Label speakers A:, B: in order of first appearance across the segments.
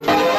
A: you.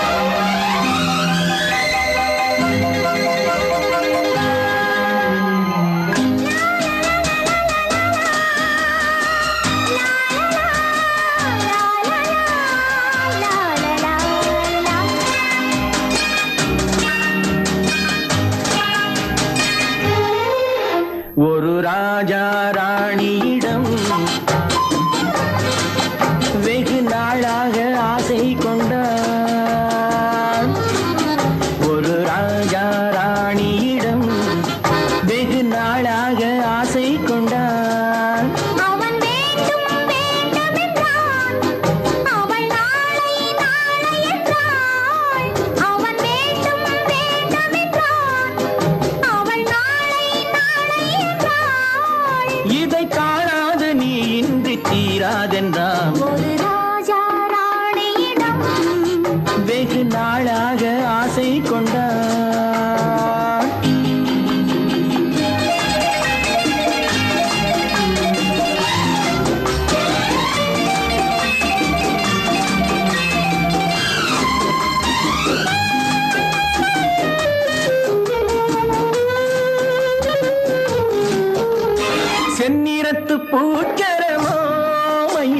A: சித்திரத்து பூச்சரமோ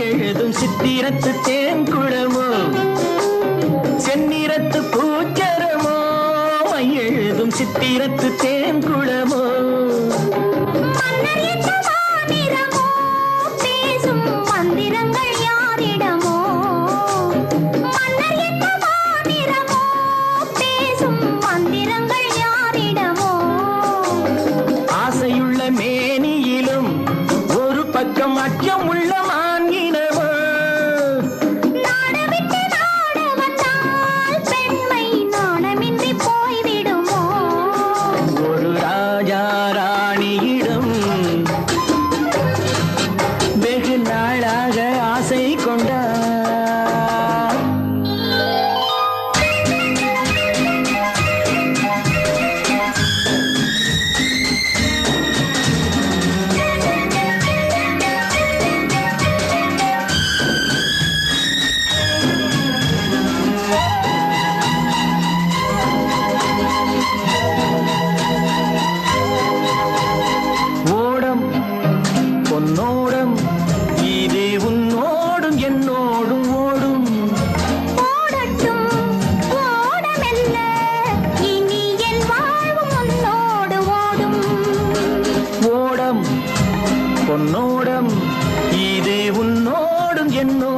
A: எழுதும் சித்திரத்து தேங்குடமோ செந்நிறத்து பூச்சரமோ எழுதும் சித்திரத்து தேங்குடமோ ஓரம் இதே உன்னோடும் என்னோடும் ஓடும்.
B: ஓடம்.
A: பொன்னோடம். இதே உன்னோடும் என்னோடும்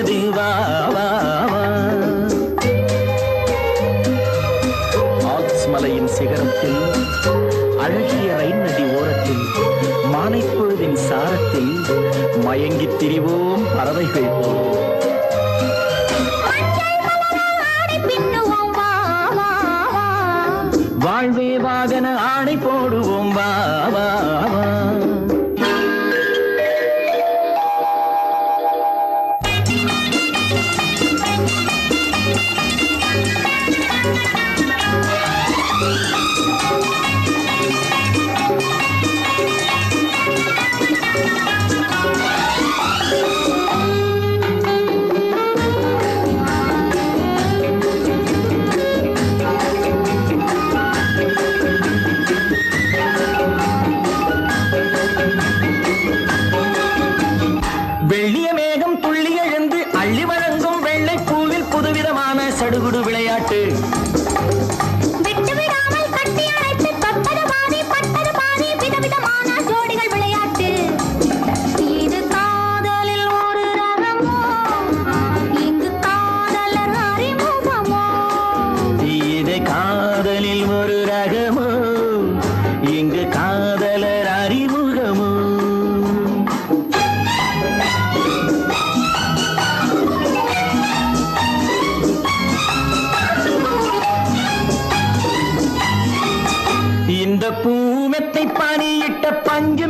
B: வந்தது வா
A: ஆக்ஸ் மலையின் சிகரத்தில் அழகிய ரயில் நதி ஓரத்தில் மானைப்பொழுதின் சாரத்தில் மயங்கித் திரிவோம் பறவைகள். போல்
B: வாழ்வே வாகன ஆடை போடுவோம் வா. விளையாட்டு.
A: இந்த